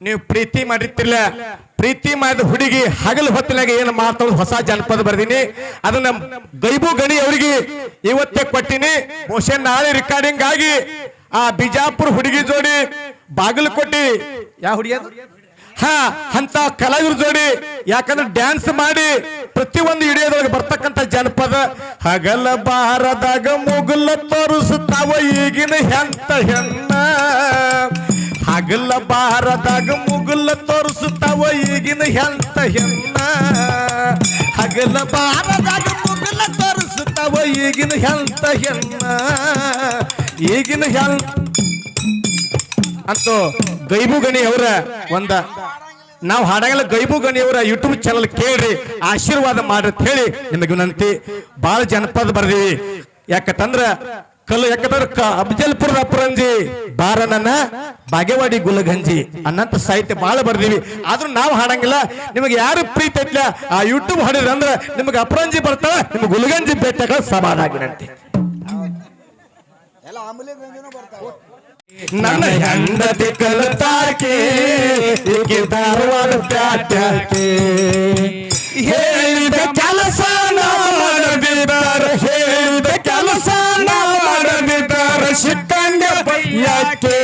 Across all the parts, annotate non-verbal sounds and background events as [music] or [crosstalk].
ನೀವು ಪ್ರೀತಿ ಮಾಡಿರ್ತಿರ್ಲ. ಪ್ರೀತಿ ಮಾಡಿದ ಹುಡುಗಿ ಹಗಲ ಹೊತ್ತಿನಾಗ ಏನು ಮಾತಾಡೋದು ಹೊಸ ಜನಪದ ಬರ್ದೀನಿ. ಅದನ್ನ ಗೈಬು ಗಣಿ ಅವರಿಗೆ ಇವತ್ತೇ ಕೊಟ್ಟಿನಿ. ಬಹುಶಃ ನಾಳೆ ರೆಕಾರ್ಡಿಂಗ್ ಆಗಿ ಆ ಬಿಜಾಪುರ ಹುಡುಗಿ ಜೋಡಿ ಬಾಗಲಕೋಟೆ ಯಾವ ಹುಡುಗಿ? ಹಾ, ಅಂತ ಕಲಾವಿದ್ರ ಜೋಡಿ ಯಾಕಂದ್ರೆ ಡ್ಯಾನ್ಸ್ ಮಾಡಿ ಪ್ರತಿಯೊಂದು ಹಿಡಿಯೋದ್ರೊಳಗೆ ಬರ್ತಕ್ಕಂತ ಜನಪದ. ಹಗಲ ಬಾರದಾಗ ಮುಗುಲ ತೋರಿಸುತ್ತಾವ ಈಗಿನ ಹೆಂತ ಹೆಣ್ಣ. ಹಗಲ ಬಾರದಾಗ ಮುಗುಲ ತೋರಿಸುತ್ತಾವ ಈಗಿನ ಹೆಂತ ಹೆಣ್ಣ. ಹಗಲ ಬಾರದಾಗ ಮುಗುಲ ತೋರಿಸುತ್ತಾವ ಈಗಿನ ಹೆಂತ ಹೆಣ್ಣ. ಈಗಿನ ಹೆಂತ ಅಂತ ಗೈಬು ಗಣಿ ಅವರ ಒಂದ. ನಾವು ಹಾಡಂಗಿಲ್ಲ ಗೈಬು ಗಣಿಯವರ ಯೂಟ್ಯೂಬ್ ಚಾನಲ್ ಕೇಳ್ರಿ, ಆಶೀರ್ವಾದ ಮಾಡ್ರಿ ಹೇಳಿ ನಿಮಗೆ ವಿನಂತಿ. ಬಾಳ ಜನಪದ ಬರ್ದೀವಿ. ಯಾಕಂದ್ರ ಕಲ್ಲು ಯಾಕಂದ್ರ ಅಫಜಲ್ಪುರದ ಅಪರಂಜಿ ಬಾರನನ್ನ ಬಾಗೇವಾಡಿ ಗುಲಗಂಜಿ ಅನ್ನಂತ ಸಾಹಿತ್ಯ ಬಹಳ ಬರ್ದೀವಿ. ಆದ್ರೂ ನಾವು ಹಾಡಂಗಿಲ್ಲ. ನಿಮಗೆ ಯಾರು ಪ್ರೀತಿ ಐತ್ಲ? ಆ ಯೂಟ್ಯೂಬ್ ಹಾಡಿದ್ರೆ ಅಂದ್ರೆ ನಿಮಗೆ ಅಪರಂಜಿ ಬರ್ತಾವ ನಿಮ್ಗೆ ಗುಲಗಂಜಿ ಆಂಬುಲೆನ್ಸ್ ಗಂಜಿನೂ ಬರ್ತಾವ. ನನ್ನ ಹೆಂಡತಿ ಕಲತಾಕೆ ಧಾರವಾಡ ಪ್ಯಾಟ್ಯಾಕೆ ಹೇಳಿದ ಕೆಲಸ ಮಾಡದಿದ್ದಾರ ಹೇಳಿದ ಕೆಲಸ ಮಾಡದಿದ್ದಾರ ಸಿಕ್ಕಂಡ ಬೈಯಾಕೆ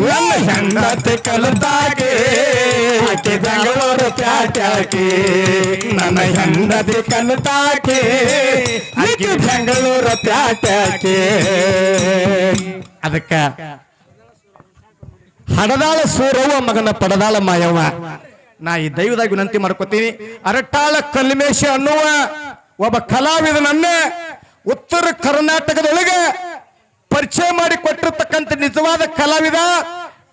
ನನ್ನ ಹೆಂಡತಿ ಕಲತಾಕೆ ಆಕೆ ಬೆಂಗಳೂರು ಪ್ಯಾಟ್ಯಾಕೆ ನನ್ನ ಹೆಂಡತಿ ಕಲತಾಕೆ ಆಕೆ ಬೆಂಗಳೂರು ಪ್ಯಾಟ್ಯಾಕೆ ಅದಕ್ಕ ಹಡದಾಳ ಸೂರವ್ವ ಮಗನ ಪಡದಾಳ ಮಾಯವ್ವ ನಾ ಈ ದೈವದಾಗ ವಿನಂತಿ ಮಾಡ್ಕೋತೀನಿ ಅರಟಾಳ ಕಲ್ಮೇಶ ಅನ್ನುವ ಒಬ್ಬ ಕಲಾವಿದನನ್ನ ಉತ್ತರ ಕರ್ನಾಟಕದೊಳಗೆ ಪರಿಚಯ ಮಾಡಿ ಕೊಟ್ಟಿರ್ತಕ್ಕಂಥ ನಿಜವಾದ ಕಲಾವಿದ,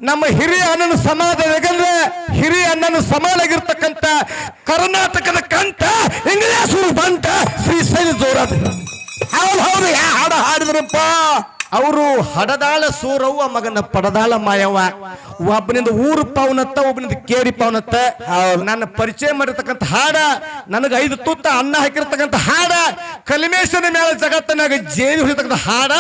ನಮ್ಮ ಹಿರಿಯ ಅಣ್ಣನ ಸಮಾಜ ಯಾಕಂದ್ರೆ ಹಿರಿಯ ಅಣ್ಣನ ಸಮಾನಾಗಿರ್ತಕ್ಕಂಥ ಕರ್ನಾಟಕದ ಕಂಠ ಇಂಗ್ಲಿಷ್ ಬಂಟ ಶ್ರೀ ಶೈಲ ಜೋರಾದ ಹೌದು ಹೌದು ಯಾ ಹಾಡ ಹಾಡಿದ್ರಪ್ಪ ಅವರು ಹಡದಾಳ ಸೂರವ್ವ ಮಗನ ಪಡದಾಳ ಮಾಯವ್ವ. ಒಬ್ಬನಿಂದ ಊರು ಪಾವನತ್ತ, ಒಬ್ಬನಿಂದ ಕೇರಿ ಪಾವನತ್ತ. ನನ್ನ ಪರಿಚಯ ಮಾಡಿರ್ತಕ್ಕಂಥ ಹಾಡ, ನನಗೆ ಐದು ತುತ್ತ ಅನ್ನ ಹಾಕಿರ್ತಕ್ಕಂಥ ಹಾಡ, ಕಲಿಮೇಶನ ಮೇಲೆ ಜಗತ್ತನಾಗ ಜೇನು ಹೊಡಿತಕ್ಕಂಥ ಹಾಡ,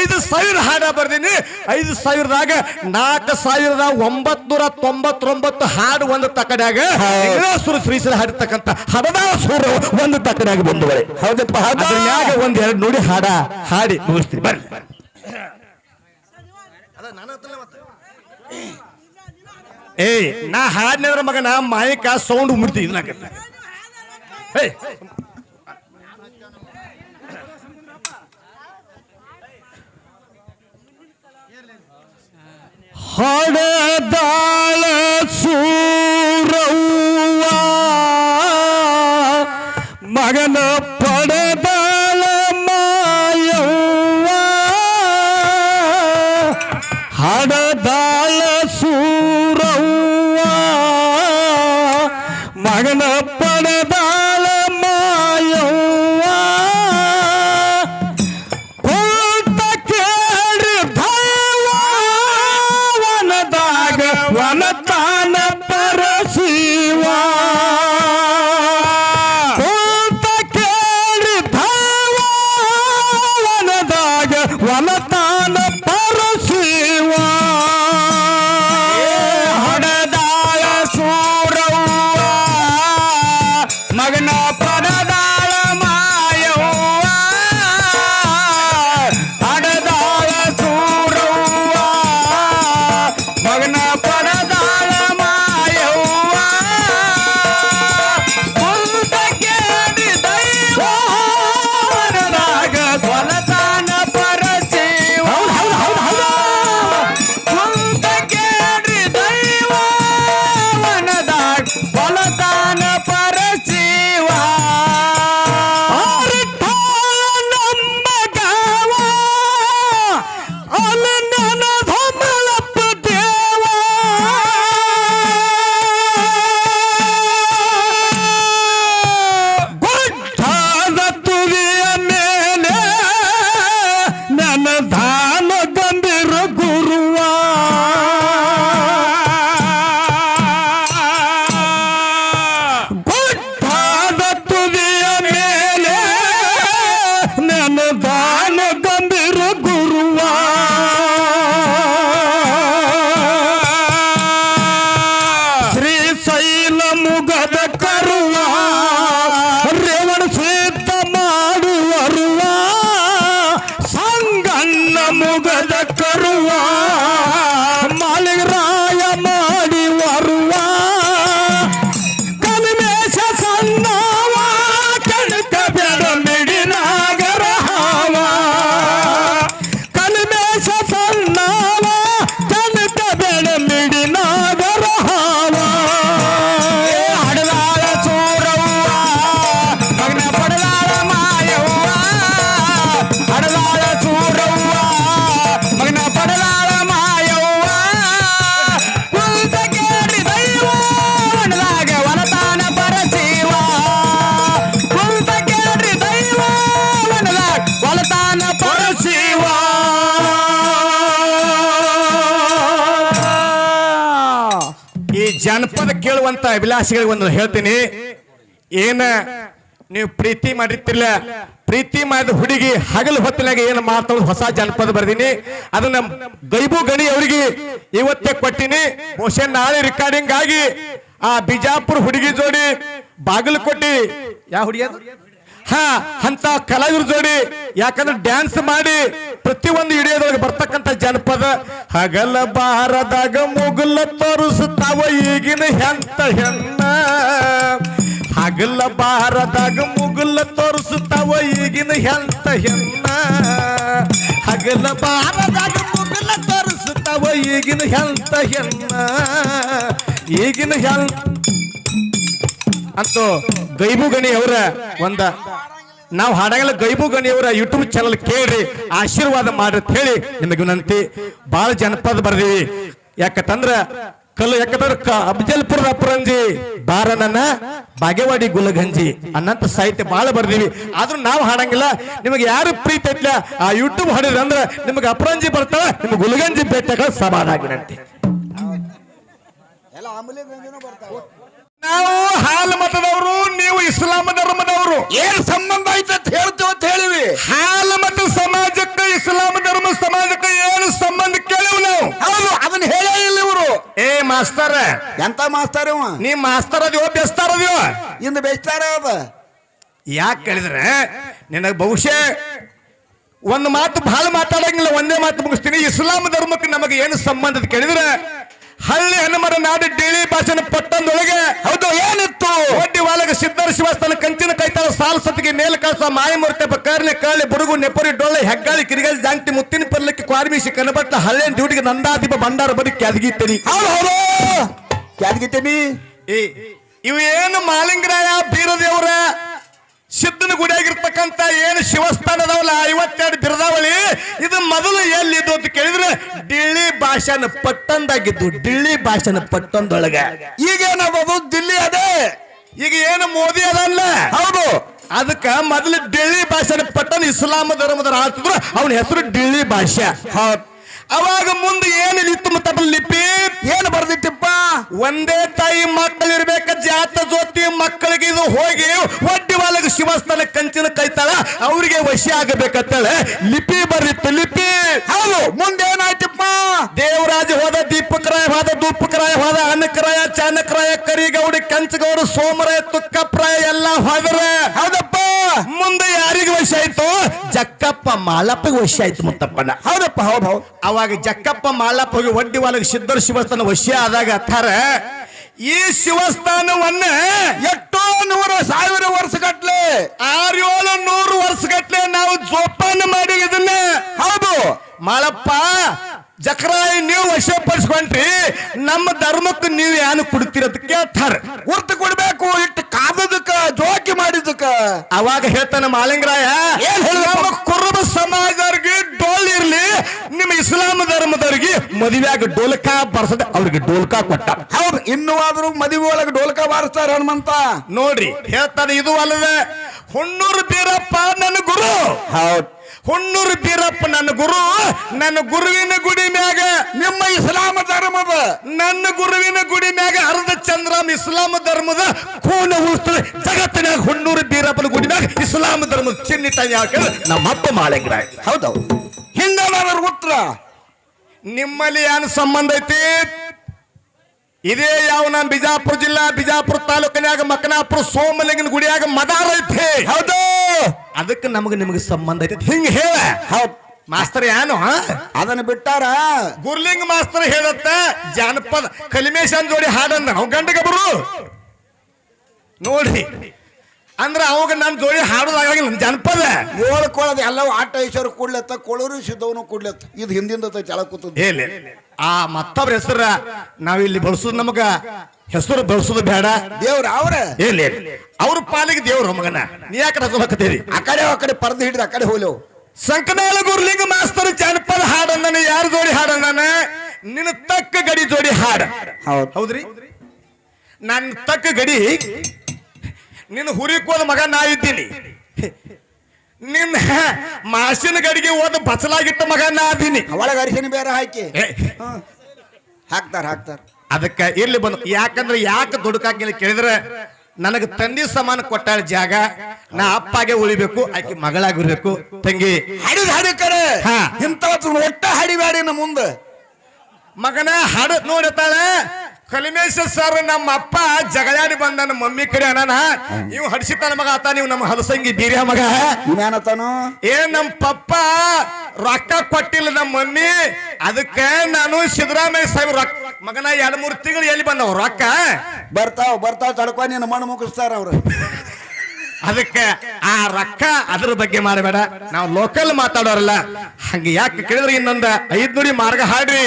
ಐದು ಸಾವಿರ ಹಾಡ ಬರ್ದೀನಿ. ಐದು ಸಾವಿರದಾಗ ನಾಲ್ಕು ಸಾವಿರದ ಒಂಬತ್ನೂರ ತೊಂಬತ್ತೊಂಬತ್ತು ಹಾಡು ಒಂದು ತಕಡ್ಯಾಗ ಸುರ ಶ್ರೀಸರ ಹಾಡಿರ್ತಕ್ಕಂಥ ಹಡದಾಳ ಸೂರ ಒಂದು ತಕಡ್ಯಾಗ ಬಂದವರೆ ಹೌದಪ್ಪ? ಅದ್ರ ಮ್ಯಾಗ ಒಂದ್ ಎರಡು ನೋಡಿ ಹಾಡ, ಹಾಡಿ ಮುಗಿಸ್ತೀನಿ. ಬರ್ರಿ. ಏಯ್ ನಾ ಹಾಡಿನದ್ರ ಮಗನ ಮಾಯಕ ಸೌಂಡ್ ಮುಡ್ತಿ ಇದನ್ನ ಏಯ್. ಹಡದಾಳ ಸೂರವ್ವ ಮಗನ ಪಡೆದಾಳ বালা ಜನಪದ ಕೇಳುವಂತ ಅಭಿಲಾಷಿಗಳಿಗೆ ಒಂದು ಹೇಳ್ತೀನಿ. ಏನ ನೀವು ಪ್ರೀತಿ ಮಾಡಿರ್ತಿಲ್ಲ ಪ್ರೀತಿ ಮಾಡಿದ ಹುಡುಗಿ ಹಗಲು ಹೊತ್ತಿನಾಗ ಏನು ಮಾಡ್ತಾಳ ಹೊಸ ಜನಪದ ಬರ್ದೀನಿ. ಅದನ್ನ ಗೈಬು ಗಣಿ ಅವರಿಗೆ ಇವತ್ತೇ ಕೊಟ್ಟಿನಿ. ಬಹುಶಃ ನಾಳೆ ರೆಕಾರ್ಡಿಂಗ್ ಆಗಿ ಆ ಬಿಜಾಪುರ ಹುಡುಗಿ ಜೋಡಿ ಬಾಗಲಕೋಟೆ ಯಾವ ಹುಡುಗಿ ಹ ಹಾ ಅಂತ ಕಲಾವಿದ್ರ ಜೋಡಿ ಯಾಕಂದ್ರೆ ಡ್ಯಾನ್ಸ್ ಮಾಡಿ ಪ್ರತಿಯೊಂದು ಹಿಡಿಯೋದ್ರೊಳಗೆ ಬರ್ತಕ್ಕಂಥ ಜನಪದ ಹಗಲ ಬಾರದಾಗ ಮುಗುಲ ತೋರಿಸ್ತಾವ ಈಗಿನ ಹೆಂತ ಹೆಣ್ಣ. ಹಗಲ ಬಾರದಾಗ ಮುಗುಲ ತೋರಿಸ್ತಾವ ಈಗಿನ ಹೆಂತ ಹೆಣ್ಣ. ಹಗಲ ಬಾರದಾಗ ಮುಗುಲ ತೋರಿಸ್ತಾವ ಈಗಿನ ಹೆಂತ ಹೆಣ್ಣ. ಈಗಿನ ಹೆಂತ ಅಂತೂ ಗೈಬು ಗಣಿ ಅವರ ಒಂದ ನಾವು ಹಾಡಾಗಲ್ಲ ಗೈಬು ಗಣಿಯವರ ಯೂಟ್ಯೂಬ್ ಚಾನಲ್ ಕೇಳ್ರಿ ಆಶೀರ್ವಾದ ಮಾಡ್ರಿ ಅಂತ ಹೇಳಿ ನಿಮಗೆ ವಿನಂತಿ. ಬಹಳ ಜನಪದ ಬರ್ದೀವಿ. ಯಾಕಂತಂದ್ರ ಕಲ್ಲು ಯಾಕಂದ್ರೆ ಅಫಜಲ್ಪುರದ ಅಪರಂಜಿ ಬಾರನನ್ನ ಬಾಗೇವಾಡಿ ಗುಲಗಂಜಿ ಅನ್ನಂತ ಸಾಹಿತ್ಯ ಬಹಳ ಬರ್ದೀವಿ. ಆದ್ರೂ ನಾವು ಹಾಡಂಗಿಲ್ಲ. ನಿಮಗೆ ಯಾರು ಪ್ರೀತಿ ಐತ್ಲ ಆ ಯೂಟ್ಯೂಬ್ ಹಾಡಿದ್ರೆ ಅಂದ್ರೆ ನಿಮಗೆ ಅಪರಂಜಿ ಬರ್ತಾವ ನಿಮ್ಗೆ ಗುಲಗಂಜಿ ಬೇಟೆಗಳ ಸಮಾನ ಆಗಿರಂತೆ ನಾವು ಹಾಲು ಮತದವರು. ಇಸ್ಲಾಂ ಧರ್ಮದವರು ಏನ್ ಸಂಬಂಧ ಐತೆ ಅಂತ ಹೇಳ್ತೇವೆ ಅಂತ ಹೇಳಿವಿ. ಹಾಲ ಮತ್ತು ಸಮಾಜಕ್ಕೆ ಇಸ್ಲಾಂ ಧರ್ಮ ಸಮಾಜಕ್ಕೆ ಏನು ಸಂಬಂಧ ಕೇಳಿವ್ ನಾವು? ಹೌದು ಅದನ್ನ ಹೇಳೇ ಇಲ್ಲ ಇವರು. ಏ ಮಾಸ್ತರ ಎಂತ ಮಾಸ್ತಾರ ಇವ? ನೀ ಮಾಸ್ತರ್ ಅದ್ಯೋ ಬೆಸ್ತಾರ ಅದ್ಯೋ? ಇಂದು ಬೆಚ್ತಾರ ಅದ. ಯಾಕೆ ಕೇಳಿದ್ರೆ ನಿನಗೆ ಬಹುಶಃ ಒಂದು ಮಾತು ಬಹಳ ಮಾತಾಡಂಗಿಲ್ಲ ಒಂದೇ ಮಾತು ಮುಗಿಸ್ತೀನಿ. ಇಸ್ಲಾಂ ಧರ್ಮಕ್ಕೆ ನಮಗೆ ಏನು ಸಂಬಂಧ ಅಂತ ಕೇಳಿದ್ರೆ ಹಳ್ಳಿ ಹನುಮರ ನಾಡು ಡೇಳಿ ಭಾಷಣ ಪಟ್ಟಂದೊಳಗೆ ಹೌದು ಏನಿತ್ತು ಒಡ್ಡಿ ವಾಲಗ ಸಿದ್ಧರ ಶಿವಸ್ಥಾನ ಕೈತಾಳ ಸಾಲ್ ಸತಿಗೆ ನೇಲ ಕಳಸ ಮಾಯಮೂರ್ತಿ ಕರ್ನೆ ಕಾಳಿ ಬುಡುಗು ನೆಪರಿ ಡೊಳ್ಳೆ ಹೆಗ್ಗಾಳಿ ಕಿರಿಗಾಳಿ ಜಾಂಕ್ತಿ ಮುತ್ತಿನ ಪರ್ಲಕ್ಕೆ ಕ್ವಾರ್ಮಿಸಿ ಕನಬಟ್ಟ ಹಳ್ಳಿ ಡ್ಯೂಟಿಗೆ ನಂದಾದೀಪ ಬಂಡಾರ ಬದಿ ಕ್ಯಾದಗಿತ್ತೀನಿ. ಕ್ಯಾದಗಿತ್ತೀನಿ ಇವ ಕ್ಯಾದ್ಗಿತ್ತೀನಿ. ಏ ಇವು ಏನು ಮಾಲಿಂಗರಾಯ ಬೀರದೇವ್ರ? ಸಿದ್ಧನ ಗುಡಿಯಾಗಿರ್ತಕ್ಕಂತ ಏನು ಶಿವಸ್ಥಾನದವಲ್ಲ ಐವತ್ತೆರಡು ಬಿರದಾವಳಿ? ಇದು ಮೊದಲು ಎಲ್ಲಿದ್ದು ಅಂತ ಕೇಳಿದ್ರೆ ಡಿಳ್ಳಿ ಭಾಷೆನ ಪಟ್ಟಂದಾಗಿದ್ದು ಡಿಳ್ಳಿ ಭಾಷೆನ ಪಟ್ಟಂದೊಳಗೆ. ಈಗೇನಬಹುದು ದಿಲ್ಲಿ ಅದೇ. ಈಗ ಏನು ಮೋದಿ ಅದಲ್ಲ? ಹೌದು. ಅದಕ್ಕ ಮೊದಲು ಡಿಳ್ಳಿ ಭಾಷೆ ಪಟ್ಟಣ ಇಸ್ಲಾಂ ಧರ್ಮದ ಆಳ್ತಿದ್ರು ಅವನ ಹೆಸರು ಡಿಳ್ಳಿ ಭಾಷೆ. ಅವಾಗ ಮುಂದೆ ಏನು ಇತ್ತು ಮತ್ತಪ್ಪ ಲಿಪಿ? ಏನು ಬರ್ದಿಟ್ಟಿಪ್ಪ ಒಂದೇ ತಾಯಿ ಮಕ್ಕಳಿರ್ಬೇಕ ಜಾತ ಜೋತಿ ಮಕ್ಕಳಿಗೆ ಇದು ಹೋಗಿ ಒಡ್ಡಿ ಒಳಗೆ ಶಿವಸ್ಥಾನ ಕಂಚಿನ ಕೈತಾಳ ಅವರಿಗೆ ವಶ ಆಗಬೇಕಂತೇಳಿ ಲಿಪಿ ಬರ್ದಿತ್ತು ಲಿಪಿ. ಹೌದು ಮುಂದೆ ಏನಾಯ್ತಪ್ಪ ದೇವರಾಜ ಹೋದ ದೀಪಕರಾಯ ಹೋದ ದೂಪಕರಾಯ ಹೋದ ಅನ್ನಕರಾಯ ಚಾನಕ್ರಾಯ ಕರಿಗೌಡಿ ಕಂಚಗೌಡ ಸೋಮರಾಯ ತುಕ್ಕಪ್ರಾಯ ಎಲ್ಲ ಹೋದ್ರ ಹೌದಪ್ಪ ಮುಂದೆ ಯಾರಿಗೆ ವಶ ಆಯ್ತು ಜಕ್ಕಪ್ಪ ಮಾಲಪ್ಪಗೆ ವಶ ಆಯ್ತು ಮುತ್ತಪ್ಪನ. ಹೌದಪ್ಪ ಹೌದು ಹೌದು. ಅವಾಗ ಜಕ್ಕಪ್ಪ ಮಾಲಪ್ಪಗೆ ಹೋಗಿ ಒಡ್ಡಿ ವಾಲಗ ಸಿದ್ಧರ ಶಿವಸ್ಥಾನ ವಶ ಆದಾಗ ಥರ ಈ ಶಿವಸ್ಥಾನವನ್ನ ಎಷ್ಟೋ ನೂರ ಸಾವಿರ ವರ್ಷ ಗಟ್ಲೆ ಆರು ಏಳು ನೂರು ವರ್ಷಗಟ್ಲೆ ನಾವು ಜೋಪಾನ ಮಾಡಿ ಇದನ್ನ ಹೌದು. ಮಾಳಪ್ಪ ಜಕ್ರಾಯಿ ನೀವು ವಶಪಡಿಸ್ಕೊಂಡ್ರಿ ನಮ್ಮ ಧರ್ಮಕ್ಕೆ ನೀವು ಏನು ಕೊಡ್ತೀರ ಅಂತ ಕೇಳ್ತಾರ. ಗುರ್ತು ಕೊಡ್ಬೇಕು ಇಟ್ಟು ಕಾದದಕ್ಕ ಜೋಕಿ ಮಾಡಿದಕ್ಕ. ಅವಾಗ ಹೇಳ್ತಾನೆ ಮಾಲಿಂಗರಾಯ ಕುರುಬ ಸಮಾಜದವ್ರಿಗೆ ಡೋಲ್ ಇರ್ಲಿ ನಿಮ್ಮ ಇಸ್ಲಾಂ ಧರ್ಮದವ್ರಿಗೆ ಮದುವೆಯಾಗ ಡೋಲ್ಕಾ ಬರ್ಸದ ಅವ್ರಿಗೆ ಡೋಲ್ಕಾ ಕೊಟ್ಟ. ಹೌದು ಇನ್ನು ಆದ್ರೂ ಮದುವೆ ಒಳಗೆ ಡೋಲ್ಕ ಬಾರಿಸ್ತಾರ ಹನುಮಂತ. ನೋಡ್ರಿ ಹೇಳ್ತಾನೆ ಇದು ಅಲ್ಲದ ಹುಣ್ಣೂರು ಬೀರಪ್ಪ ನನ್ನ ಗುರು. ಹೌದು. ಹುಣ್ಣೂರು ಬೀರಪ್ಪ ನನ್ನ ಗುರು, ನನ್ನ ಗುರುವಿನ ಗುಡಿ ಮ್ಯಾಗ ನಿಮ್ಮ ಇಸ್ಲಾಮ ಧರ್ಮದ, ನನ್ನ ಗುರುವಿನ ಗುಡಿ ಮ್ಯಾಗ ಅರ್ಧ ಚಂದ್ರಮ್ ಇಸ್ಲಾಂ ಧರ್ಮದ ಕೂನ ಉಳಿಸ್ತದೆ ಜಗತ್ತಿನಾಗ ಹುಣ್ಣೂರು ಬೀರಪ್ಪನ ಗುಡಿ ಮ್ಯಾಗ ಇಸ್ಲಾಂ ಧರ್ಮದ ಚಿನ್ನಿತ ಯಾಕೆ? ನಮ್ಮಪ್ಪ ಮಾಳಿಂಗ್ರ ಹೌದೌದು ಹಿಂದ. ಉತ್ತರ ನಿಮ್ಮಲ್ಲಿ ಏನು ಸಂಬಂಧ ಐತಿ? ಇದೇ ಯಾವ ನಮ್ಮ ಬಿಜಾಪುರ ಜಿಲ್ಲಾ ಬಿಜಾಪುರ ತಾಲೂಕಿನಾಗ ಮಕನಾಪುರ ಸೋಮಲಿಂಗನ ಗುಡಿಯಾಗ ಮದಾರ ಐತಿ. ಹೌದು. ಅದಕ್ಕೆ ನಮಗೆ ನಿಮಗೆ ಸಂಬಂಧ ಐತಿ. ಹಿಂಗ ಹೇಳ. ಹೌದು. ಮಾಸ್ತರ್ ಏನು ಅದನ್ನ ಬಿಟ್ಟಾರ? ಗುರ್ಲಿಂಗ್ ಮಾಸ್ತರ್ ಹೇಳತ್ತ ಜಾನಪದ ಕಲಿಮೇಶನ್ ಜೋಡಿ ಹಾಡಂದ. ಅವ್ ಗಂಡಗ ಬರು. ನೋಡ್ರಿ ಅಂದ್ರ ಅವಾಗ ನಮ್ಮ ಜೋಡಿ ಹಾಡೋದಾಗಿಲ್ಲ ಜನಪದ. ಏಳು ಕೊಳದ ಎಲ್ಲವೂ ಆಟ ಐಶ್ವರ್ಯ ಕೂಡ್ಲತ್ತ ಕೊಳೂರು ಸಿದ್ದವನು ಕೂಡ್ಲತ್ತ. ಇದು ಹಿಂದಿಂದ ಜಳ ಕೂತದ ಆ ಮತ್ತೊಬ್ರ ಹೆಸರ ನಾವಿಲ್ಲಿ ಬಳಸುದು ನಮಗ. ಹೆಸರು ಬಳಸುದು ಬೇಡ. ದೇವ್ರ ಅವ್ರ. ಏನ್ ಅವ್ರ ಪಾಲಿಗೆ ದೇವ್ರ ಮಗನ. ನೀ ಯಾಕೆ ರಸೋಕತ್ತೀರಿ ಆ ಕಡೆ ಆ ಕಡೆ ಪರ್ದು ಹಿಡಿದು ಆ ಕಡೆ ಹೋಲೆವು ಸಂಕನಾಳ ಗುರ್ಲಿಂಗ ಮಾಸ್ತರ್ ಜಾನಪದ ಹಾಡನ್ನ ಯಾರ ಜೋಡಿ ಹಾಡನ್ನ ನಿನ್ನ ತಕ್ಕ ಗಡಿ ಜೋಡಿ ಹಾಡ. ಹೌದು. ಹೌದ್ರಿ? ನನ್ನ ತಕ್ಕ ಗಡಿ ನಿನ್ನ ಹುರಿಕೋದ ಮಗ ನಾ ಇದ್ದೀನಿ. ನಿನ್ನ ಮಾಸಿನ ಗಡಿಗೆ ಓದ ಬಸಲಾಗಿಟ್ಟ ಮಗ ನಾ ಅದೀನಿ. ಒಳಗೆ ಅರಿಶಿನ ಬೇರೆ ಹಾಕಿ. ಹಾಕ್ತಾರ ಹಾಕ್ತಾರ. ಅದಕ್ಕ ಇರ್ಲಿ ಬಂದು ಯಾಕಂದ್ರೆ ಯಾಕೆ ದುಡುಕಾಕಿಲ್ಲ ಕೇಳಿದ್ರೆ ನನಗೆ ತಂದಿ ಸಮಾನ ಕೊಟ್ಟಾಳ ಜಾಗ ನಾ ಅಪ್ಪಾಗೆ ಉಳಿಬೇಕು ಆಕೆ ಮಗಳಾಗಿರ್ಬೇಕು. ತಂಗಿ. ಹಡಿದ ಹಡಿ ಕರೆ. ಹಾ. ಇಂಥವತ್ತು ಒಟ್ಟ ಹಡಿಬೇಡಿ ನಮ್ಮ ಮುಂದೆ. ಮಗನ ಹಾಡು ನೋಡತಾಳೆ ಕಲಿಮೇಶ್ವರ ಸರ್ ನಮ್ಮ ಅಪ್ಪ ಜಗಳಾಡಿ ಬಂದ ನಮ್ಮ ಮಮ್ಮಿ ಕಡೆ ಅಣ್ಣ ನೀವು ಹಡಿಸಿತಾನ ಮಗ ಆತ ನೀವು ನಮ್ಮ ಹಲಸಂಗಿ ಬೀರ್ಯ ಮಗ. ಏನತಾನು ಏ ನಮ್ಮ ಪಪ್ಪ ರೊಕ್ಕ ಕೊಟ್ಟಿಲ್ಲ ನಮ್ಮ ಮಮ್ಮಿ. ಅದಕ್ಕೆ ನಾನು ಸಿದ್ದರಾಮಯ್ಯ ಸಾಹೇಬ್ ರೊಕ್ಕ ಮಗನ ಎರಡ್ ಮೂರು ತಿಂಗಳು ಎಲ್ಲಿ ಬಂದವ ರೊಕ್ಕ? ಬರ್ತಾವ ಬರ್ತಾವ ತಡ್ಕೊ ನಿನ್ನ ಮಣ್ಣು ಮುಗಿಸ್ತಾರ ಅವ್ರು. ಅದಕ್ಕೆ ಆ ರೊಕ್ಕ ಅದ್ರ ಬಗ್ಗೆ ಮಾಡಬೇಡ. ನಾವು ಲೋಕಲ್ ಮಾತಾಡೋರಲ್ಲ. ಹಂಗೆ ಯಾಕೆ ಕೇಳಿದ್ರೆ ಇನ್ನೊಂದು? ಐದ್ ನುಡಿ ಮಾರ್ಗ ಹಾಡ್ರಿ.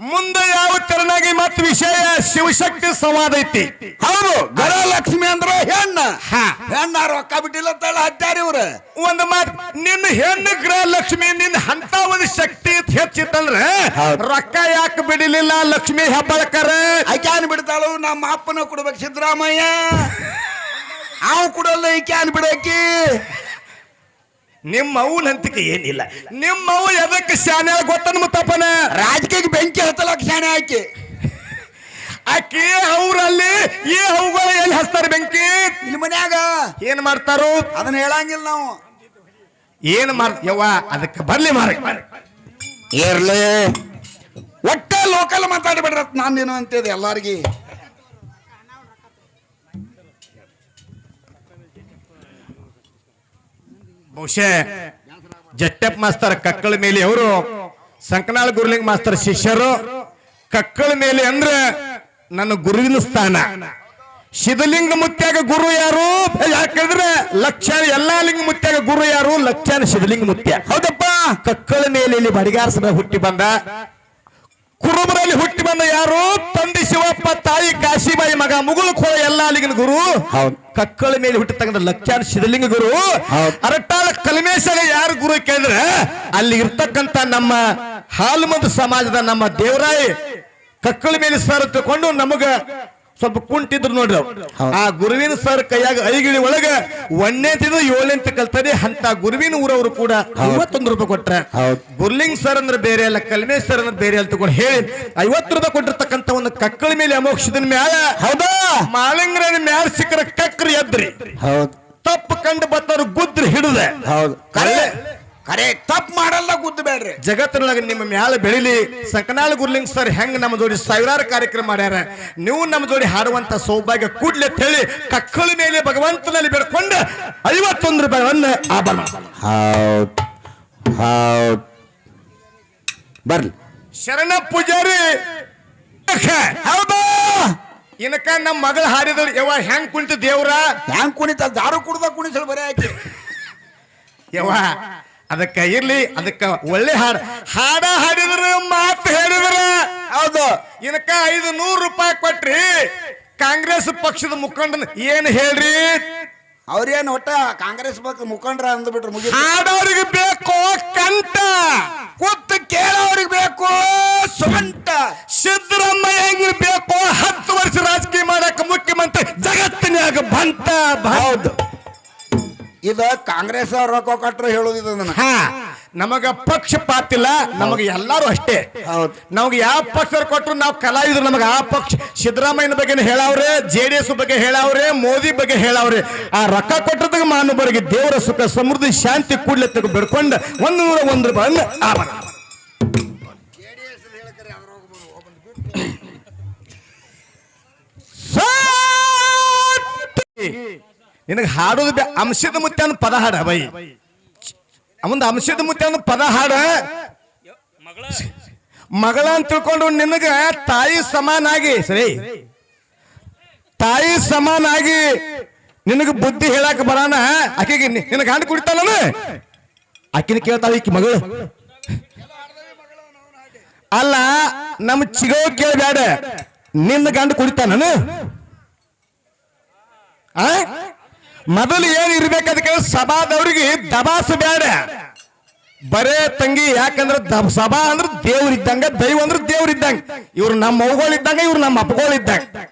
ಮುಂದೆ ಯಾವ ತೆರನಾಗಿ ಮತ್ ವಿಷಯ ಶಿವಶಕ್ತಿ ಸಂವಾದ ಐತಿ? ಹೌದು ಗರಲಕ್ಷ್ಮಿ ಅಂದ್ರ ಹೆಣ್ಣ. ಹಾ. ಹೆಣ್ಣ ರೊಕ್ಕ ಬಿಟ್ಟಿಲ್ಲ ತಳ ಹತ್ತಾರಿ ಇವ್ರ. ಒಂದು ಮಾತ್ ನಿನ್ನ ಹೆಣ್ಣು ಗೃಹಲಕ್ಷ್ಮಿ ನಿನ್ನ ಅಂತ ಒಂದು ಶಕ್ತಿ ಹೆಚ್ಚಿತ್ತಂದ್ರೆ. ರೊಕ್ಕ ಯಾಕೆ ಬಿಡಲಿಲ್ಲ ಲಕ್ಷ್ಮಿ ಹೆಬ್ಬಳಕರ? ಐಕ್ಯಾನ್ ಬಿಡ್ತಾಳು ನಮ್ಮ ಅಪ್ಪನ ಕೊಡ್ಬೇಕು ಸಿದ್ದರಾಮಯ್ಯ. [laughs] ಅವ್ ಕೊಡಲ್ಲ ಐಕ್ಯಾನ್ ಬಿಡಕಿ. ನಿಮ್ಮ ಅವ್ನ ಹಂತಿಕೆ ಏನಿಲ್ಲ. ನಿಮ್ಮ ಅವು ಎದಕ್ಕೆ ಶಾನೆ ಗೊತ್ತನ ಮುತ್ತಪ್ಪನ? ರಾಜಕೀಯ ಬೆಂಕಿ ಹತ್ತಲಕ್ ಶಾಣೆ ಹಾಕಿ ಆಕಿ ಅವ್ರಲ್ಲಿ ಈ ಅವುಗಳು ಎಲ್ಲಿ ಹಚ್ತಾರೆ ಬೆಂಕಿ? ಇಲ್ಲಿ ಮನ್ಯಾಗ. ಏನ್ ಮಾಡ್ತಾರೋ? ಅದನ್ನ ಹೇಳಂಗಿಲ್ಲ ನಾವು. ಏನ್ ಮಾಡ್ತೀವ ಯವ್ವ ಅದಕ್ಕೆ ಬರ್ಲಿ ಮಾರ ಏರ್ಲಿ ಒಟ್ಟ ಲೋಕಲ್ ಮಾತಾಡ್ಬಿಡ್ರ ನಾನೇನು ಅಂತಿದೆ ಎಲ್ಲಾರ್ಗಿ. ಬಹುಶಃ ಜಟ್ಟೆಪ್ ಮಾಸ್ತರ್ ಕಕ್ಕಳ ಮೇಲೆ ಅವರು, ಸಂಕನಾಳ ಗುರುಲಿಂಗ ಮಾಸ್ತರ್ ಶಿಷ್ಯರು, ಕಕ್ಕಳ ಮೇಲೆ ಅಂದ್ರೆ ನನ್ನ ಗುರುವಿನ ಸ್ಥಾನ. ಶಿವಲಿಂಗ ಮುತ್ಯಾಗ ಗುರು ಯಾರು? ಯಾಕಂದ್ರೆ ಲಕ್ಷಾನ ಎಲ್ಲಾ ಲಿಂಗ ಮುತ್ಯಾಗ ಗುರು ಯಾರು? ಲಕ್ಷಾನ ಶಿವಲಿಂಗ ಮುತ್ಯ. ಹೌದಪ್ಪ? ಕಕ್ಕಳ ಮೇಲೆ ಇಲ್ಲಿ ಹುಟ್ಟಿ ಬಂದ. ಕುರುಬರಲ್ಲಿ ಹುಟ್ಟಿ ಬಂದ ಯಾರು? ಶಿವಪ್ಪ ತಾಯಿ ಕಾಶಿಬಾಯಿ ಮಗ ಮುಗುಳು ಖೋಳ ಎಲ್ಲ ಅಲ್ಲಿಗಿನ ಗುರು. ಕಕ್ಕಳ ಮೇಲೆ ಹುಟ್ಟಿರ್ತಕ್ಕಂಥ ಲಕ್ಷಾನ್ ಶಿವಲಿಂಗ ಗುರು. ಅರಟಾಳ ಕಲ್ಮೇಶಗ ಯಾರು ಗುರು ಕೇಳಿದ್ರೆ ಅಲ್ಲಿ ಇರ್ತಕ್ಕಂತ ನಮ್ಮ ಹಾಲ್ಮದ ಸಮಾಜದ ನಮ್ಮ ದೇವರಾಯಿ ಕಕ್ಕಳ ಮೇಲೆ ಸರ್ ತಕೊಂಡು ನಮಗ ಸ್ವಲ್ಪ ಕುಂಟಿದ್ರು ನೋಡ್ರಿ ಅವ್ರು. ಆ ಗುರುವಿನ ಸರ್ ಕೈಯಾಗ ಐಗಿಳಿ ಒಳಗ ಒಂದನೇ ತಿಂದು ಏಳನೇ ಕಲ್ತದೆ ಅಂತ ಗುರುವಿನ ಊರವರು ಕೂಡ ಐವತ್ತೊಂದು ರೂಪಾಯಿ ಕೊಟ್ರೆ. ಹೌದು. ಗುರ್ಲಿಂಗ್ ಸರ್ ಅಂದ್ರೆ ಬೇರೆ ಅಲ್ಲ ಕಲ್ಮೇಶ್ ಸರ್ ಅಂದ್ರೆ ಬೇರೆ ಅಲ್ಲ ತಗೊಂಡು ಹೇಳಿ ಐವತ್ತು ರೂಪಾಯಿ ಕೊಟ್ಟಿರ್ತಕ್ಕಂಥ ಒಂದು ಕಕ್ಕಳ ಮೇಲೆ ಅಮೋಕ್ಷದ ಮ್ಯಾಲ ಹೌದಾ? ಮಾಲಿಂಗ್ರ ಮ್ಯಾಲ ಸಿಕ್ಕರ ಕಕ್ಕರಿ ಎದ್ರಿ. ಹೌದು. ತಪ್ಪು ಕಂಡು ಬತ್ತವ್ರು ಗುದ್ರಿ ಹಿಡಿದೆ. ಹೌದು. ಕರೆ ತಪ್ಪು ಮಾಡಲ್ಲ ಕೂತ್ ಬೇಡ್ರಿ. ಜಗತ್ತಿನೊಳಗೆ ನಿಮ್ಮ ಮ್ಯಾಲ ಬೆಳಿಲಿ. ಸಂಕನಾಳ ಗುರ್ಲಿಂಗ್ ಸರ್ ಹೆಂಗ್ ನಮ್ಮ ಜೋಡಿ ಸಾವಿರಾರು ಕಾರ್ಯಕ್ರಮ ಮಾಡ್ಯಾರ. ನೀವು ನಮ್ಮ ಜೋಡಿ ಹಾಡುವಂತ ಸೌಭಾಗ್ಯ ಕೂಡ್ಲೆ ಹೇಳಿ ಕಕ್ಕಳ ಮೇಲೆ ಭಗವಂತನಲ್ಲಿ ಬೇಡ್ಕೊಂಡು ಐವತ್ತೊಂದು ರೂಪಾಯಿವನ್ನ ಆಭರಣ. ಬರ್ಲಿ. ಶರಣ ಪೂಜಾರಿ. ಹೌದಾ. ಇನಕ ನಮ್ಮ ಮಗಳು ಹಾಡಿದಳು ಯವ್ವ ಹೆಂಗ್ ಕುಣಿತ ದೇವ್ರ? ಹೆಂಗ್ ಕುಣಿತ? ದಾರು ಕುಡ್ದ ಕುಣಿಸಲು ಬರೀ ಆಯ್ತು ಯವ್ವ ಅದಕ್ಕ ಇರ್ಲಿ ಅದಕ್ಕ ಒಳ್ಳೆ ಹಾಡ. ಹಾಡ ಹಾಡಿದ್ರ ಮಾತು ಹೇಳಿದ್ರ? ಹೌದು. ಇನಕ ಐದು ನೂರು ರೂಪಾಯಿ ಕೊಟ್ರಿ. ಕಾಂಗ್ರೆಸ್ ಪಕ್ಷದ ಮುಖಂಡನ ಏನ್ ಹೇಳ್ರಿ? ಅವ್ರೇನ್ ಒಟ್ಟ ಕಾಂಗ್ರೆಸ್ ಪಕ್ಷ ಮುಖಂಡ್ರ ಅಂದ್ಬಿಟ್ರು ಮುಗಿ ಹಾಡೋರಿಗೆ ಬೇಕು ಕಂಟ ಕೂತು ಕೇಳೋರಿಗೆ ಬೇಕು ಸೊಂಟ. ಸಿದ್ದರಾಮಯ್ಯ ಹೆಂಗ್ ಬೇಕು ಹತ್ತು ವರ್ಷ ರಾಜಕೀಯ ಮಾಡಕ್ ಮುಖ್ಯಮಂತ್ರಿ ಜಗತ್ತಿನಾಗ ಬಂತ. ಹೌದು. ಇದ ಕಾಂಗ್ರೆಸ್ ಅವ್ರ ರೊಕ್ಕ ಕೊಟ್ರು ಹೇಳೋದು ಇದು ನನಗೆ. ಹಾ. ನಮಗ ಪಕ್ಷಪಾತ ಇಲ್ಲ ನಮಗೆ ಎಲ್ಲಾರು ಅಷ್ಟೇ. ಹೌದು. ನಮ್ಗೆ ಯಾವ ಪಕ್ಷ ಕೊಟ್ಟರು ನಾವು ಕಲಾವಿದ್ರು ನಮಗೆ ಆ ಪಕ್ಷ ಸಿದ್ದರಾಮಯ್ಯನ ಬಗ್ಗೆ ಹೇಳವ್ರೆ ಜೆ ಡಿ ಎಸ್ ಬಗ್ಗೆ ಹೇಳವ್ರೆ ಮೋದಿ ಬಗ್ಗೆ ಹೇಳವ್ರೆ. ಆ ರೊಕ್ಕ ಕೊಟ್ಟದಾಗ ಮಾನವರಿಗೆ ದೇವರ ಸುಖ ಸಮೃದ್ಧಿ ಶಾಂತಿ ಕೂಡ್ಲೆ ತೆಗೆದು ಬಿಡ್ಕೊಂಡು ಒಂದು ನೂರ ಒಂದು ರೂಪಾಯಿ ಆಭರಣ. ನಿನಗೆ ಹಾಡೋದು ಅಂಶದ ಮುತ್ಯ ಅನ್ನೋ ಪದ ಹಾಡ ಬೈ. ಅವಂದ ಅಂಶದ ಮುತ್ಯ ಅನ್ನೋ ಪದ ಹಾಡ. ಮಗಳ ಅಂತ ತಿಳ್ಕೊಂಡು ನಿನಗ ತಾಯಿ ಸಮಾನಾಗಿ, ಸರಿ? ತಾಯಿ ಸಮಾನಾಗಿ ನಿನಗ ಬುದ್ಧಿ ಹೇಳಕ್ ಬರಾನ? ಆಕೆಗೆ ನಿನಗ ಹಾಡು ಕುಡಿತಾನ ಆಕಿನ ಕೇಳ್ತಾಳ ಈಕಿ ಮಗಳು. ಅಲ್ಲ ನಮ್ಮ ಚಿಗೋ ಕೇಳಬೇಡ ನಿನ್ನ ಗಂಡ ಕುಡಿತಾನ ಆ? ಮೊದಲು ಏನ್ ಇರ್ಬೇಕದಕ್ಕೆ ಸಭಾದವ್ರಿಗೆ ದಬಾಸ ಬೇಡ ಬರೇ ತಂಗಿ, ಯಾಕಂದ್ರ ಸಭಾ ಅಂದ್ರ ದೇವ್ರ ಇದ್ದಂಗ, ದೈವ ಅಂದ್ರೆ ದೇವ್ರ ಇದ್ದಂಗ. ಇವ್ರು ನಮ್ಮ ಇದ್ದಂಗ, ಇವ್ರು ನಮ್ಮ ಅಪ್ಪಗಳಿದ್ದಂಗ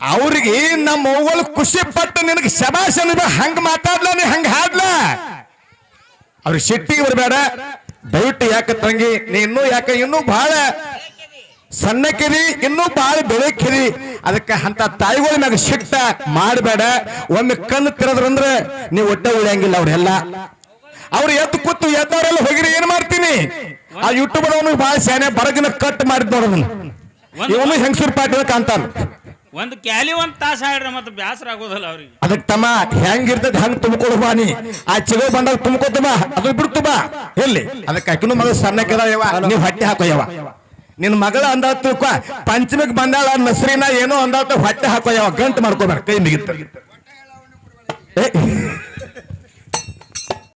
ಅವ್ರಿಗೆ ನಮ್ಮ ಅವ್ಗಳು ಖುಷಿ ಪಟ್ಟು ನಿನಗೆ ಶಬಾಷ್ ಹಂಗ ಮಾತಾಡ್ಲ, ನೀ ಹಂಗ ಹಾಡ್ಲ? ಅವ್ರಿಗೆ ಶೆಟ್ಟಿಗೆ ಬರಬೇಡ. ದಯವಿಟ್ಟು ಯಾಕ ತಂಗಿ, ನೀ ಇನ್ನೂ ಯಾಕ, ಇನ್ನೂ ಬಹಳ ಸಣ್ಣಕ್ಕಿರಿ ಇನ್ನೂ ಬಾಳ ಬೆಳಕಿರಿ ಅದಕ್ಕೆ ಅಂತ ತಾಯಿಗಳ ಮ್ಯಾಗ ಶಿಟ್ಟ ಮಾಡಬೇಡ. ಒಮ್ಮೆ ಕಣ್ಣು ತಿರದ್ರಂದ್ರೆ ನೀವು ಒಡ್ಡ ಉಳಿಯಂಗಿಲ್ಲ ಅವ್ರೆಲ್ಲ. ಅವ್ರು ಎದ್ದು ಕೂತು ಎದ್ದವರೆಲ್ಲ ಹೋಗಿರಿ ಏನ್ ಮಾಡ್ತೀನಿ? ಆ ಯೂಟ್ಯೂಬ್ ಅವನು ಬಾಳ ಸೇನೆ ಬರಗಿನ ಕಟ್ ಮಾಡಿದ್ ನೋಡೋದನ್ನ ಇವನು ಹೆಂಗಸೂರ್ ಪಾಟೀಲ್ ಕಾಂತಾನ ಒಂದು ಕ್ಯಾಲಿ ಒಂದ್ ತಾಸ ಆಡ್ರ ಮತ್ತೆ ಬ್ಯಾಸರ ಆಗೋದಲ್ಲ ಅವ್ರಿಗೆ. ಅದಕ್ಕೆ ತಮ್ಮ ಹೆಂಗಿರ್ತದ ಹಂಗ್ ತುಂಬಿಕೊಡು ಬಾ ನೀ. ಆ ಚಿಗೋ ಬಂದಾಗ ತುಂಬಿಕೊತ ಬಾ ಅದು ಬಿಡ್ತು ಬಾ. ಎಲ್ಲಿ? ಅದಕ್ಕೆ ಅಕಿನೂ ಮಗ ಸಣ್ಣಕ್ಕಿದ ನೀವ್ ಹೊಟ್ಟೆ ಹಾಕೋ ಯವ ನಿನ್ ಮಗಳ ಅಂದ ತಿಳ್ಕೊ. ಪಂಚಮಿಗ್ ಬಂದಾಳ, ನಸ್ರಿನ ಏನೋ ಅಂದಾತ ಹೊಟ್ಟೆ ಹಾಕೋ ಯಾವ ಗಂಟು ಮಾಡ್ಕೋಬೇಡ, ಕೈ ಮುಗಿತ.